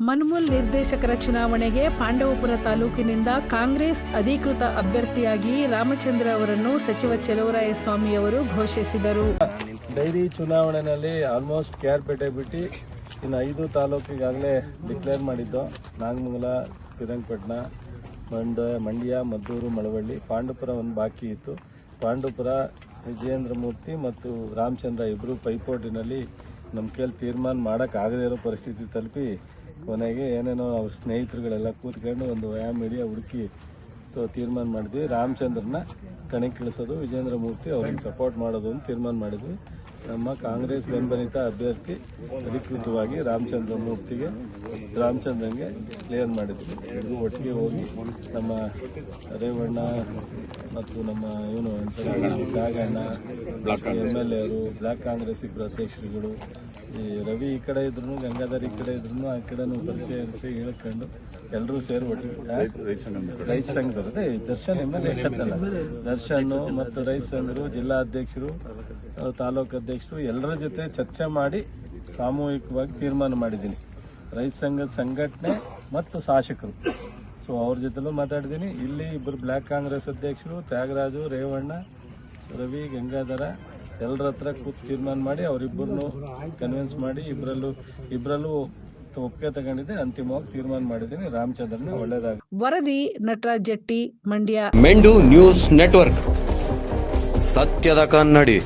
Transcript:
ಮನ್ಮೂಲ್ ನಿರ್ದೇಶಕರ ಚುನಾವಣೆಗೆ ಪಾಂಡವಪುರ ತಾಲೂಕಿನಿಂದ ಕಾಂಗ್ರೆಸ್ ಅಧಿಕೃತ ಅಭ್ಯರ್ಥಿಯಾಗಿ ರಾಮಚಂದ್ರ ಅವರನ್ನು ಸಚಿವ ಸ್ವಾಮಿ ಅವರು ಘೋಷಿಸಿದರು. ಡೈರಿ ಚುನಾವಣೆಯಲ್ಲಿ ಆಲ್ಮೋಸ್ಟ್ ಕೇರ್ಪೇಟೆ ಬಿಟ್ಟು ಇನ್ನು ಐದು ತಾಲೂಕಿಗಾಗಲೇ ಡಿಕ್ಲೇರ್ ಮಾಡಿದ್ದು. ನಾಗಮಂಗಲ, ಶ್ರೀರಂಗಪಟ್ಟಣ, ಮಂಡ್ಯ ಮಂಡ್ಯ, ಮದ್ದೂರು, ಮಳವಳ್ಳಿ ಪಾಂಡುಪುರ ಒಂದು ಬಾಕಿ ಇತ್ತು. ಪಾಂಡುಪುರ ವಿಜಯೇಂದ್ರ ಮೂರ್ತಿ ಮತ್ತು ರಾಮಚಂದ್ರ ಇಬ್ಬರು ಪೈಪೋಟಿನಲ್ಲಿ ನಮ್ಮ ಕೈಯಲ್ಲಿ ತೀರ್ಮಾನ ಮಾಡೋಕ್ಕಾಗದೇ ಇರೋ ಪರಿಸ್ಥಿತಿ ತಲುಪಿ ಕೊನೆಗೆ ಏನೇನೋ ಅವ್ರ ಸ್ನೇಹಿತರುಗಳೆಲ್ಲ ಕೂತ್ಕೊಂಡು ಒಂದು ವ್ಯಾಯಾಮ ಹಿಡಿಯ ಹುಡುಕಿ, ಸೊ ತೀರ್ಮಾನ ಮಾಡಿದ್ವಿ. ರಾಮಚಂದ್ರನ ಕಣಕ್ಕಿಳಿಸೋದು ವಿಜೇಂದ್ರ ಮೂರ್ತಿ ಅವ್ರಿಗೆ ಸಪೋರ್ಟ್ ಮಾಡೋದು ಅಂತ ತೀರ್ಮಾನ ಮಾಡಿದ್ವಿ. ನಮ್ಮ ಕಾಂಗ್ರೆಸ್ ಬೆಂಬಲಿತ ಅಭ್ಯರ್ಥಿ ಅಧಿಕೃತವಾಗಿ ರಾಮಚಂದ್ರ ಮೂರ್ತಿಗೆ ರಾಮಚಂದ್ರನ್ಗೆ ಕ್ಲಿಯರ್ ಮಾಡಿದ್ವಿ. ಎಲ್ಲರೂ ಒಟ್ಟಿಗೆ ಹೋಗಿ ನಮ್ಮ ರೇವಣ್ಣ ಮತ್ತು ನಮ್ಮ ಇವನು ನಾಗಣ್ಣ ಎಂ ಎಲ್ ಎರು ಬ್ಲಾಕ್ ಕಾಂಗ್ರೆಸ್ ಇಬ್ಬರು ಅಧ್ಯಕ್ಷರುಗಳು ಈ ರವಿ ಈ ಕಡೆ ಇದ್ರು ಗಂಗಾಧರ್ ಈ ಕಡೆ ಇದ್ರು ಆ ಕಡೆನೂ ಪರಿಚಯ ಅಂತ ಹೇಳ್ಕೊಂಡು ಎಲ್ಲರೂ ಸೇರಿ ಒಟ್ಟಿಗೆ ರೈತ ಸಂಘದವರು ದರ್ಶನ್ ಎಂಬ ಎಲ್ ಎ ದರ್ಶನ್ ಮತ್ತು ರೈತ ಸಂಘರು ಜಿಲ್ಲಾ ಅಧ್ಯಕ್ಷರು ತಾಲೂಕು ಅಧ್ಯಕ್ಷರು ಎಲ್ಲರ ಜೊತೆ ಚರ್ಚೆ ಮಾಡಿ ಸಾಮೂಹಿಕವಾಗಿ ತೀರ್ಮಾನ ಮಾಡಿದ್ದೀನಿ. ರೈತ ಸಂಘದ ಸಂಘಟನೆ ಮತ್ತು ಶಾಸಕರು. ಸೊ ಅವ್ರ ಜೊತೆಲೂ ಮಾತಾಡಿದ್ದೀನಿ. ಇಲ್ಲಿ ಇಬ್ಬರು ಬ್ಲ್ಯಾಕ್ ಕಾಂಗ್ರೆಸ್ ಅಧ್ಯಕ್ಷರು ತ್ಯಾಗರಾಜು, ರೇವಣ್ಣ, ರವಿ, ಗಂಗಾಧರ ಎಲ್ಲರ ಹತ್ರ ಕೂತು ತೀರ್ಮಾನ ಮಾಡಿ ಅವರಿಬ್ಬರನ್ನು ಕನ್ವಿನ್ಸ್ ಮಾಡಿ ಇಬ್ಬರಲ್ಲೂ ಇಬ್ಬರಲ್ಲೂ ಒಪ್ಪಿಗೆ ತಗೊಂಡಿದ್ದೆ. ಅಂತಿಮವಾಗಿ ತೀರ್ಮಾನ ಮಾಡಿದ್ದೀನಿ. ರಾಮಚಂದ್ರನ ಒಳ್ಳೇದಾಗ ವರದಿ ನಟರಾಜ್ ಜಟ್ಟಿ ಮಂಡ್ಯ. ಮೆಂಡು ನ್ಯೂಸ್ ನೆಟ್ವರ್ಕ್. ಸತ್ಯದ ಕನ್ನಡಿ.